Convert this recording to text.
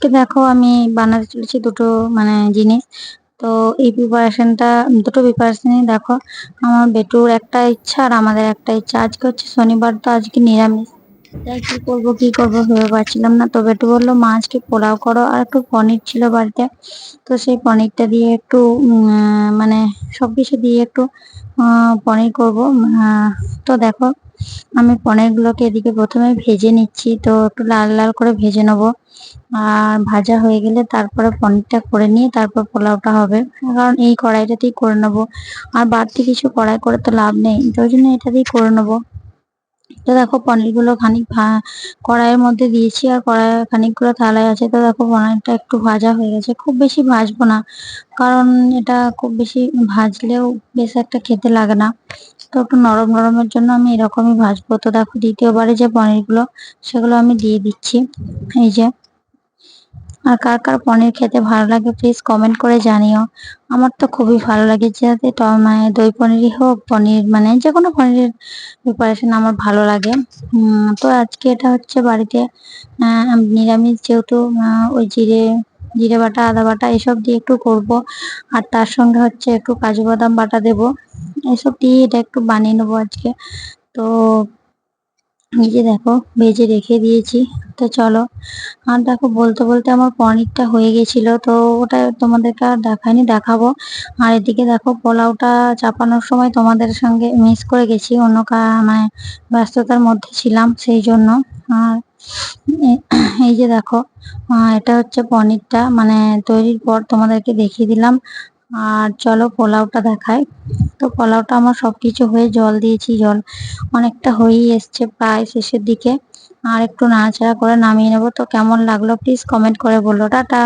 তো দেখো আমি বানাতে চলেছি দুটো মানে জিনিস। তো এই প্রিপারেশনটা দুটো প্রিপারেশনই দেখো, আমার বেটুর একটা ইচ্ছা আর আমাদের একটা ইচ্ছা। আজকে হচ্ছে শনিবার, তো আজকে নিরামিষ। তাই কি করব কি করব ভেবে পাচ্ছিলাম না। তো বেটু বলল, মা, আজকে পোলাও করো আর একটু পনির ছিল বাড়িতে। তো সেই পনিরটা দিয়ে একটু মানে সব কিছু দিয়ে একটু পনির করব। তো দেখো, আমি পনিরগুলোকে এদিকে প্রথমে ভেজে নিচ্ছি। তো একটু লাল লাল করে ভেজে নেব। আর ভাজা হয়ে গেলে তারপরে পনিরটা করে নিয়ে তারপর পোলাওটা হবে। কারণ এই কড়াইটাতেই করে নেব। আর বাড়তি কিছু কড়াই করে তো লাভ নেই। তো ওই জন্য এটাতেই করে নেব। তো দেখো পনিরগুলো খানিক কড়াইয়ের মধ্যে দিয়েছি আর কড়াই খানিকগুলো থালায় আছে। তো দেখো পনিরটা একটু ভাজা হয়ে গেছে। খুব বেশি ভাজবো না, কারণ এটা খুব বেশি ভাজলেও বেশ একটা খেতে লাগে না। তো একটু নরম নরমের জন্য আমি এরকমই ভাজবো। তো দেখো দ্বিতীয়বারে যে পনিরগুলো, সেগুলো আমি দিয়ে দিচ্ছি। এই যে আর কার কার পনির খেতে ভালো লাগে প্লিজ কমেন্ট করে জানিও। আমার তো খুবই ভালো লাগে যাতে মানে দই পনিরই হোক, পনির মানে যে কোনো পনিরের প্রিপারেশন আমার ভালো লাগে। তো আজকে এটা হচ্ছে বাড়িতে নিরামিষ যেহেতু ওই জিরে জিরে বাটা, আদা বাটা এসব দিয়ে একটু করব। আর তার সঙ্গে হচ্ছে একটু কাজু বাদাম বাটা দেব। এসব দিয়ে এটা একটু বানিয়ে নেব আজকে। তো নিজে দেখো ভেজে রেখে দিয়েছি। তো চলো, আর দেখো, বলতে বলতে আমার পনিরটা হয়ে গেছিল, তো ওটা তোমাদেরকে আর দেখায়নি দেখাবো। আর এদিকে দেখো, পোলাওটা চাপানোর সময় তোমাদের সঙ্গে মিস করে গেছি, অন্য মানে ব্যস্ততার মধ্যে ছিলাম, সেই জন্য। আর এই যে দেখো এটা হচ্ছে পনিরটা মানে তৈরির পর তোমাদেরকে দেখিয়ে দিলাম। আর চলো পোলাওটা দেখাই। তো পোলাওটা আমার সবকিছু হয়ে জল দিয়েছি, জল অনেকটা হয়েই এসছে প্রায় শেষের দিকে। আর একটু নাড়াচাড়া করে নামিয়ে নেব। তো কেমন লাগল প্লিজ কমেন্ট করে বলল। টাটা।